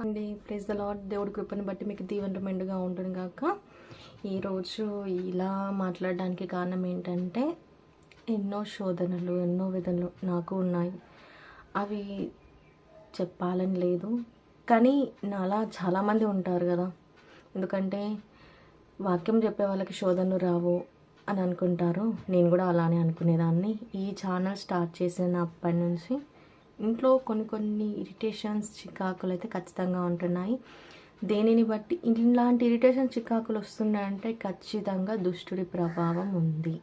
అండి please the lord దేవుడి కృపను బట్టి మీకు దీవెన మెండుగా ఉంటుంది కాక ఈరోజు ఇలా మాట్లాడడానికి కారణం ఏంటంటే ఎన్నో శోధనలు ఎన్నో విధనలు నాకు ఉన్నాయి. అవి చెప్పాలని లేదు. కానీ నాలా చాలామంది ఉంటారు కదా. ఎందుకంటే వాక్యం చెప్పే వాళ్ళకి శోధనలు రావు అని అనుకుంటారు. నేను కూడా అలానే అనుకునేదాన్ని. ఈ ఛానల్ స్టార్ట్ చేసిన అప్పటి నుంచి ఇంట్లో కొన్ని కొన్ని ఇరిటేషన్స్ చికాకులు అయితే ఖచ్చితంగా ఉంటున్నాయి. దేనిని బట్టి? ఇలాంటి ఇరిటేషన్ చికాకులు వస్తున్నాయంటే ఖచ్చితంగా దుష్టుడి ప్రభావం ఉంది.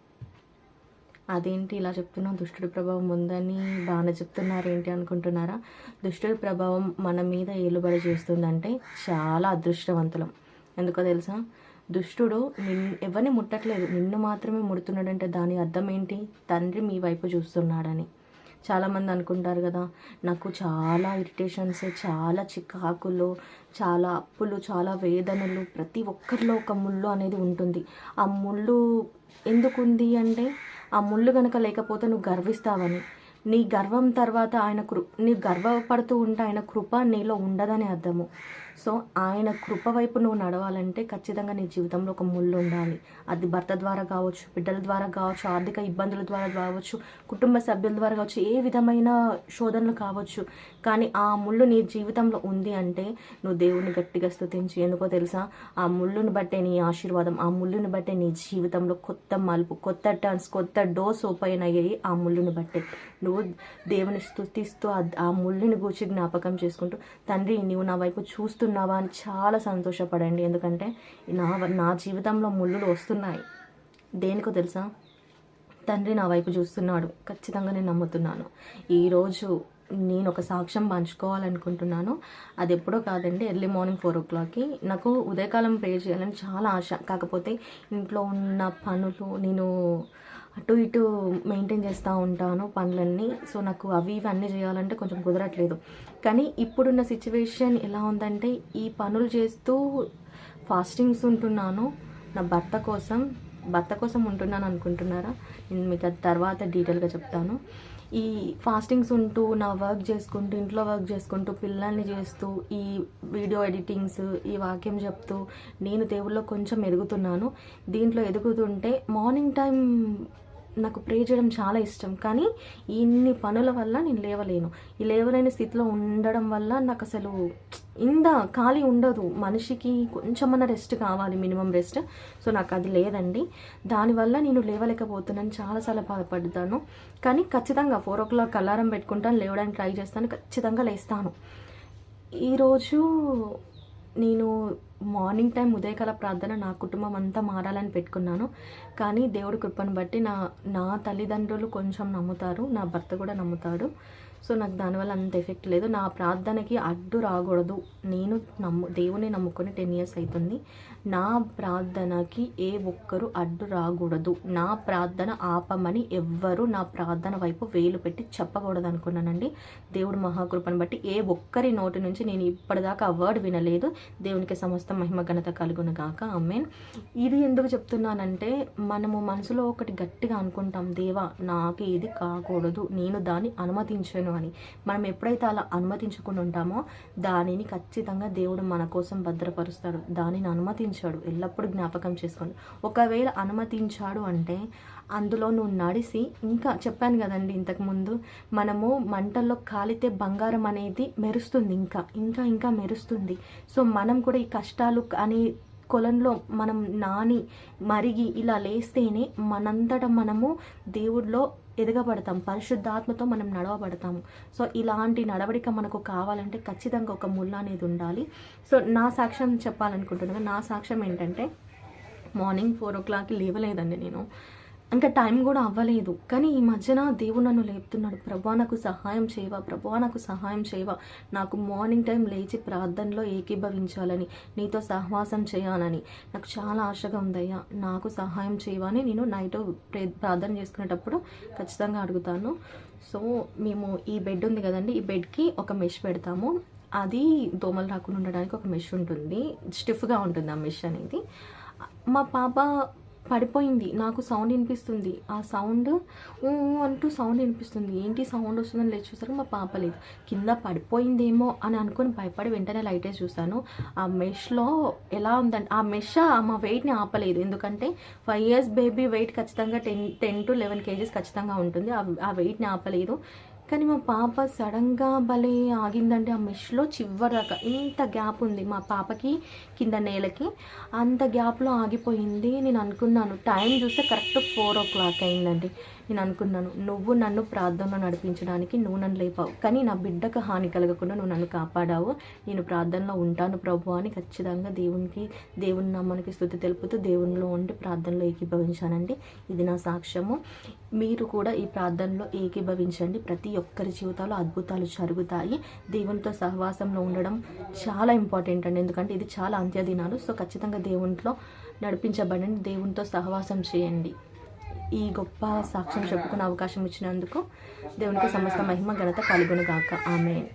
అదేంటి ఇలా చెప్తున్నాం? దుష్టుడి ప్రభావం ఉందని బాగానే చెప్తున్నారు ఏంటి అనుకుంటున్నారా? దుష్టుడి ప్రభావం మన మీద ఏలుబడి చేస్తుందంటే చాలా అదృష్టవంతులం. ఎందుకో తెలుసా? దుష్టుడు నిన్ ఎవరిని ముట్టట్లేదు. నిన్ను మాత్రమే ముడుతున్నాడంటే దాని అర్థం ఏంటి? తండ్రి మీ వైపు చూస్తున్నాడని. చాలామంది అనుకుంటారు కదా నాకు చాలా ఇరిటేషన్స్ చాలా చికాకులు చాలా అప్పులు చాలా వేదనలు ప్రతి ఒక్కరిలో ఒక ముళ్ళు అనేది ఉంటుంది. ఆ ముళ్ళు ఎందుకు ఉంది అంటే ఆ ముళ్ళు కనుక లేకపోతే నువ్వు గర్విస్తావని. నీ గర్వం తర్వాత ఆయన కృ నీ గర్వపడుతూ ఉంటే ఆయన కృప నీలో ఉండదని అర్థము. సో ఆయన కృప వైపు నువ్వు నడవాలంటే ఖచ్చితంగా నీ జీవితంలో ఒక ముళ్ళు ఉండాలి. అది భర్త ద్వారా కావచ్చు బిడ్డల ద్వారా కావచ్చు ఆర్థిక ఇబ్బందుల ద్వారా కావచ్చు కుటుంబ సభ్యుల ద్వారా కావచ్చు ఏ విధమైన శోధనలు కావచ్చు. కానీ ఆ ముళ్ళు నీ జీవితంలో ఉంది అంటే నువ్వు దేవుని గట్టిగా స్థుతించి. ఎందుకో తెలుసా? ఆ ముళ్ళుని బట్టే నీ ఆశీర్వాదం ఆ ముళ్ళుని బట్టే నీ జీవితంలో కొత్త మలుపు కొత్త టర్న్స్ కొత్త డోస్ ఓపెన్ అయ్యాయి ఆ ముళ్ళుని బట్టే. నువ్వు దేవుని స్థుతిస్తూ ఆ- ముళ్ళుని గూర్చి జ్ఞాపకం చేసుకుంటూ తండ్రి నువ్వు నా వైపు చూస్తూ చూస్తున్నావా అని చాలా సంతోషపడండి. ఎందుకంటే నా నా జీవితంలో ముళ్ళులు వస్తున్నాయి. దేనికో తెలుసా? తండ్రి నా వైపు చూస్తున్నాడు. ఖచ్చితంగా నేను నమ్ముతున్నాను. ఈరోజు నేను ఒక సాక్ష్యం పంచుకోవాలనుకుంటున్నాను. అది ఎప్పుడో కాదండి ఎర్లీ మార్నింగ్ ఫోర్ ఓ క్లాక్కి. నాకు ఉదయకాలం ప్రే చేయాలని చాలా ఆశ. కాకపోతే ఇంట్లో ఉన్న పనులు నేను అటు ఇటు మెయింటైన్ చేస్తూ ఉంటాను పనులన్నీ. సో నాకు అవి ఇవి అన్నీ చేయాలంటే కొంచెం కుదరట్లేదు. కానీ ఇప్పుడున్న సిచ్యువేషన్ ఎలా ఉందంటే ఈ పనులు చేస్తూ ఫాస్టింగ్స్ ఉంటున్నాను. నా భర్త కోసం భర్త కోసం ఉంటున్నాను అనుకుంటున్నారా? నేను మీకు అది తర్వాత డీటెయిల్గా చెప్తాను. ఈ ఫాస్టింగ్స్ ఉంటూ నా వర్క్ చేసుకుంటూ ఇంట్లో వర్క్ చేసుకుంటూ పిల్లల్ని చేస్తూ ఈ వీడియో ఎడిటింగ్స్ ఈ వాక్యం చెప్తూ నేను దేవుళ్ళో కొంచెం ఎదుగుతున్నాను. దీంట్లో ఎదుగుతుంటే మార్నింగ్ టైం నాకు ప్రే చేయడం చాలా ఇష్టం. కానీ ఇన్ని పనుల వల్ల నేను లేవలేను. ఈ లేవలేని స్థితిలో ఉండడం వల్ల నాకు అసలు ఇంద ఖాళీ ఉండదు. మనిషికి కొంచెమన్నా రెస్ట్ కావాలి మినిమం రెస్ట్ సో నాకు అది లేదండి. దానివల్ల నేను లేవలేకపోతున్నాను. చాలాసార్లు బాధపడతాను కానీ ఖచ్చితంగా ఫోర్ ఓ క్లాక్ అలారం పెట్టుకుంటాను లేవడానికి ట్రై చేస్తాను ఖచ్చితంగా లేస్తాను. ఈరోజు నేను మార్నింగ్ టైం ఉదయకాల ప్రార్థన నా కుటుంబం అంతా మారాలని పెట్టుకున్నాను. కానీ దేవుడి కృపను బట్టి నా నా తల్లిదండ్రులు కొంచెం నమ్ముతారు నా భర్త కూడా నమ్ముతాడు. సో నాకు దానివల్ల అంత ఎఫెక్ట్ లేదు. నా ప్రార్థనకి అడ్డు రాకూడదు. నేను నమ్ము దేవుని నమ్ముకొని టెన్ ఇయర్స్ అవుతుంది నా ప్రార్థనకి ఏ ఒక్కరు అడ్డు రాకూడదు. నా ప్రార్థన ఆపమని ఎవ్వరు నా ప్రార్థన వైపు వేలు పెట్టి చెప్పకూడదు అనుకున్నానండి దేవుడు మహాకృపను బట్టి ఏ ఒక్కరి నోటి నుంచి నేను ఇప్పటిదాకా ఆ వర్డ్ వినలేదు. దేవునికి సమస్త మహిమ ఘనత కలుగును గాక. అమ్మేన్ ఇది ఎందుకు చెప్తున్నానంటే మనము మనసులో ఒకటి గట్టిగా అనుకుంటాం. దేవా నాకు ఇది కాకూడదు. నేను దాన్ని అనుమతించను. అని. మనం ఎప్పుడైతే అలా అనుమతించకుండా ఉంటామో దానిని ఖచ్చితంగా దేవుడు మన కోసం భద్రపరుస్తాడు. దానిని అనుమతించాడు. ఎల్లప్పుడూ జ్ఞాపకం చేసుకోండి. ఒకవేళ అనుమతించాడు అంటే అందులో నువ్వు నడిసి ఇంకా చెప్పాను కదండి ఇంతకుముందు మనము మంటల్లో కాలితే బంగారం అనేది మెరుస్తుంది. ఇంకా ఇంకా ఇంకా మెరుస్తుంది. సో మనం కూడా ఈ కష్టాలు అని కొలంలో మనం నాని మరిగి ఇలా లేస్తేనే మనంతట మనము దేవుడిలో ఎదగబడతాం పరిశుద్ధాత్మతో మనం నడవబడతాము. సో ఇలాంటి నడవడిక మనకు కావాలంటే ఖచ్చితంగా ఒక ముళ్ళ అనేది ఉండాలి. సో నా సాక్ష్యం చెప్పాలనుకుంటున్నాను. నా సాక్ష్యం ఏంటంటే మార్నింగ్ ఫోర్ ఓ క్లాక్కి లేవలేదండి నేను. ఇంకా టైం కూడా అవ్వలేదు. కానీ ఈ మధ్యన దేవుడు నన్ను లేపుతున్నాడు. ప్రభా నాకు సహాయం చేయవా? ప్రభా నాకు సహాయం చేయవా? నాకు మార్నింగ్ టైం లేచి ప్రార్థనలో ఏకీభవించాలని నీతో సహవాసం చేయాలని నాకు చాలా ఆశగా ఉందయ్యా నాకు సహాయం చేయవా అని నేను నైట్ ప్రే ప్రార్థన చేసుకునేటప్పుడు ఖచ్చితంగా అడుగుతాను. సో మేము ఈ బెడ్ ఉంది కదండి ఈ బెడ్కి ఒక మెష్ పెడతాము. అది దోమలు రాకుండా ఉండడానికి ఒక మెష్ ఉంటుంది. స్టిఫ్గా ఉంటుంది ఆ మెష్ అనేది. మా పాప పడిపోయింది. నాకు సౌండ్ వినిపిస్తుంది. ఆ సౌండ్ ఊ అంటూ సౌండ్ వినిపిస్తుంది. ఏంటి సౌండ్ వస్తుందని లేచి చూసారు మా పాప లేదు. కింద పడిపోయిందేమో అని అనుకుని భయపడి వెంటనే లైట్ వేసి చూసాను ఆ మెష్లో ఎలా ఉందంటే ఆ మెష్ మా వెయిట్ని ఆపలేదు. ఎందుకంటే ఫైవ్ ఇయర్స్ బేబీ వెయిట్ ఖచ్చితంగా ten ten to eleven KGs ఖచ్చితంగా ఉంటుంది. ఆ వెయిట్ని ఆపలేదు. కానీ మా పాప సడన్గా భలే ఆగిందంటే ఆ మెష్లో చివరిదాకా ఇంత గ్యాప్ ఉంది మా పాపకి కింద నేలకి. అంత గ్యాప్లో ఆగిపోయింది. నేను అనుకున్నాను టైం చూస్తే కరెక్ట్ ఫోర్ ఓ క్లాక్ అయిందండి. నేను అనుకున్నాను నువ్వు నన్ను ప్రార్థనలో నడిపించడానికి నువ్వు నన్ను లేపావు కానీ నా బిడ్డకు హాని కలగకుండా నువ్వు నన్ను కాపాడావు. నేను ప్రార్థనలో ఉంటాను ప్రభు అని ఖచ్చితంగా దేవునికి దేవుని నామానికి స్థుతి తెలుపుతూ దేవునిలో ఉండి ప్రార్థనలో ఏకీభవించానండి. ఇది నా సాక్ష్యము. మీరు కూడా ఈ ప్రార్థనలో ఏకీభవించండి. ప్రతి ఒక్కరి జీవితాల్లో అద్భుతాలు జరుగుతాయి. దేవునితో సహవాసంలో ఉండడం చాలా ఇంపార్టెంట్ అండి. ఎందుకంటే ఇది చాలా అంత్యదినాలు. సో ఖచ్చితంగా దేవునిలో నడిపించబడండి. దేవునితో సహవాసం చేయండి. ఈ గొప్ప సాక్ష్యం చెప్పుకునే అవకాశం ఇచ్చినందుకు దేవునికి సమస్త మహిమ ఘనత కలుగును గాక. ఆమె